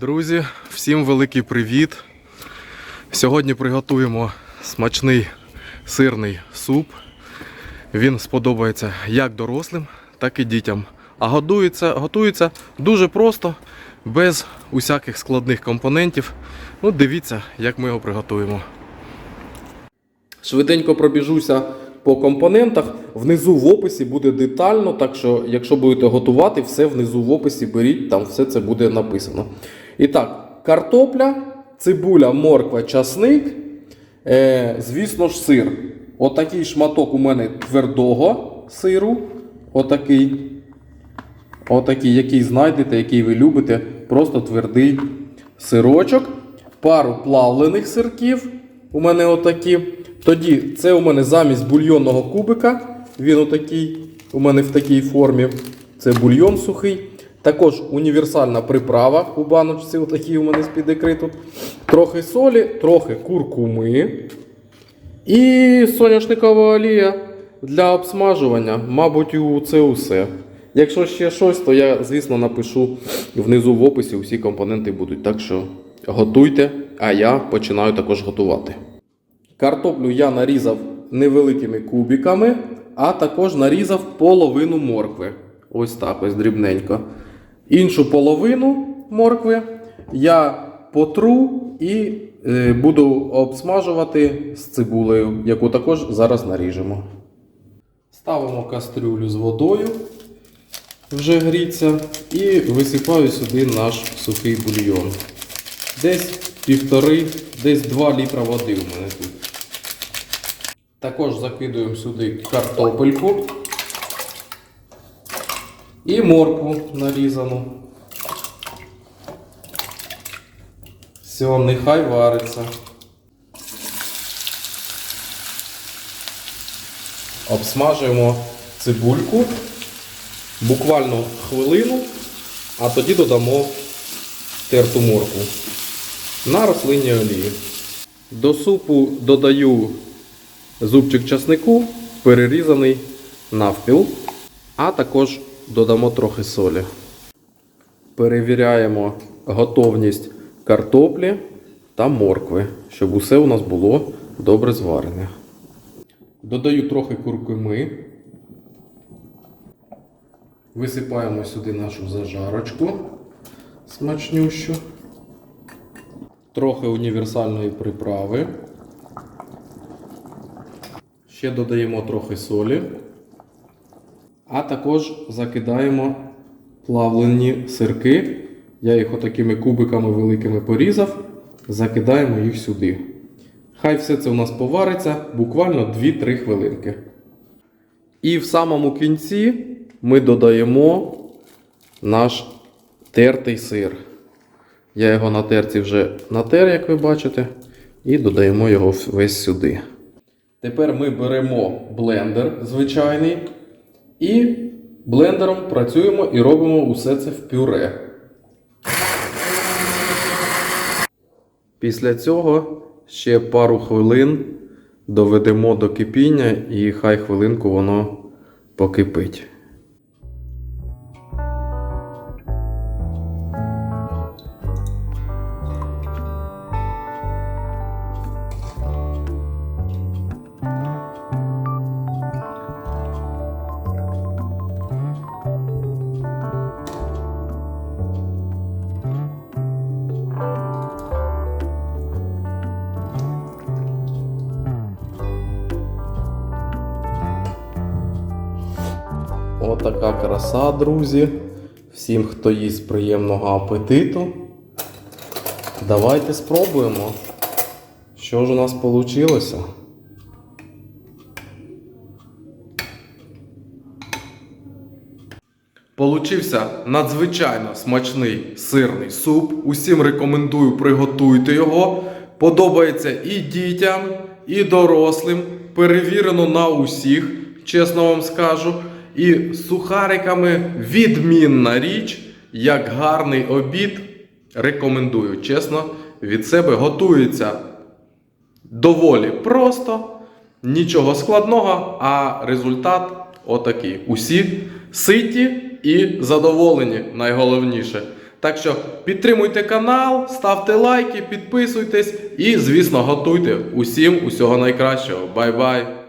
Друзі, всім великий привіт! Сьогодні приготуємо смачний сирний суп. Він сподобається як дорослим, так і дітям. А готується, готується дуже просто, без усяких складних компонентів. Ну, дивіться, як ми його приготуємо. Швиденько пробіжуся по компонентах. Внизу в описі буде детально, так що, якщо будете готувати, все внизу в описі беріть, там все це буде написано. І так, картопля, цибуля, морква, часник, е, звісно ж, сир. Отакий шматок у мене твердого сиру. Отакий. Отакий, який знайдете, який ви любите. Просто твердий сирочок. Пару плавлених сирків. У мене отакі. Тоді це у мене замість бульйонного кубика. Він отакий, у мене в такій формі. Це бульйон сухий. Також універсальна приправа у баночці, отакий у мене з-під ікри тут. Трохи солі, трохи куркуми. І соняшникова олія для обсмажування. Мабуть, це усе. Якщо ще щось, то я, звісно, напишу внизу в описі. Усі компоненти будуть. Так що готуйте, а я починаю також готувати. Картоплю я нарізав невеликими кубиками, а також нарізав половину моркви. Ось так, ось дрібненько. Іншу половину моркви я потру і е, буду обсмажувати з цибулею, яку також зараз наріжемо. Ставимо кастрюлю з водою, вже гріться, і висипаю сюди наш сухий бульйон. Десь півтори, десь 2 літра води у мене тут. Також закидуємо сюди картопельку і моркву нарізану. Все, нехай вариться. Обсмажуємо цибульку буквально хвилину, а тоді додамо терту моркву на рослинній олії. До супу додаю зубчик часнику, перерізаний навпіл, а також додамо трохи солі. Перевіряємо готовність картоплі та моркви, щоб усе у нас було добре зварене. Додаю трохи куркуми. Висипаємо сюди нашу зажарочку смачнющу. Трохи універсальної приправи. Ще додаємо трохи солі. А також закидаємо плавлені сирки. Я їх отакими кубиками великими порізав. Закидаємо їх сюди. Хай все це у нас повариться буквально 2-3 хвилинки. І в самому кінці ми додаємо наш тертий сир. Я його на терці вже натер, як ви бачите, і додаємо його весь сюди. Тепер ми беремо блендер звичайний і блендером працюємо і робимо усе це в пюре. Після цього ще пару хвилин доведемо до кипіння і хай хвилинку воно покипить. Отака краса, друзі. Всім, хто їсть приємного апетиту. Давайте спробуємо. Що ж у нас вийшло? Получився надзвичайно смачний сирний суп. Усім рекомендую, приготуйте його. Подобається і дітям, і дорослим. Перевірено на усіх, чесно вам скажу. І з сухариками відмінна річ, як гарний обід. Рекомендую, чесно, від себе готується доволі просто, нічого складного, а результат отакий. Усі ситі і задоволені, найголовніше. Так що підтримуйте канал, ставте лайки, підписуйтесь і, звісно, готуйте. Усім усього найкращого. Бай-бай!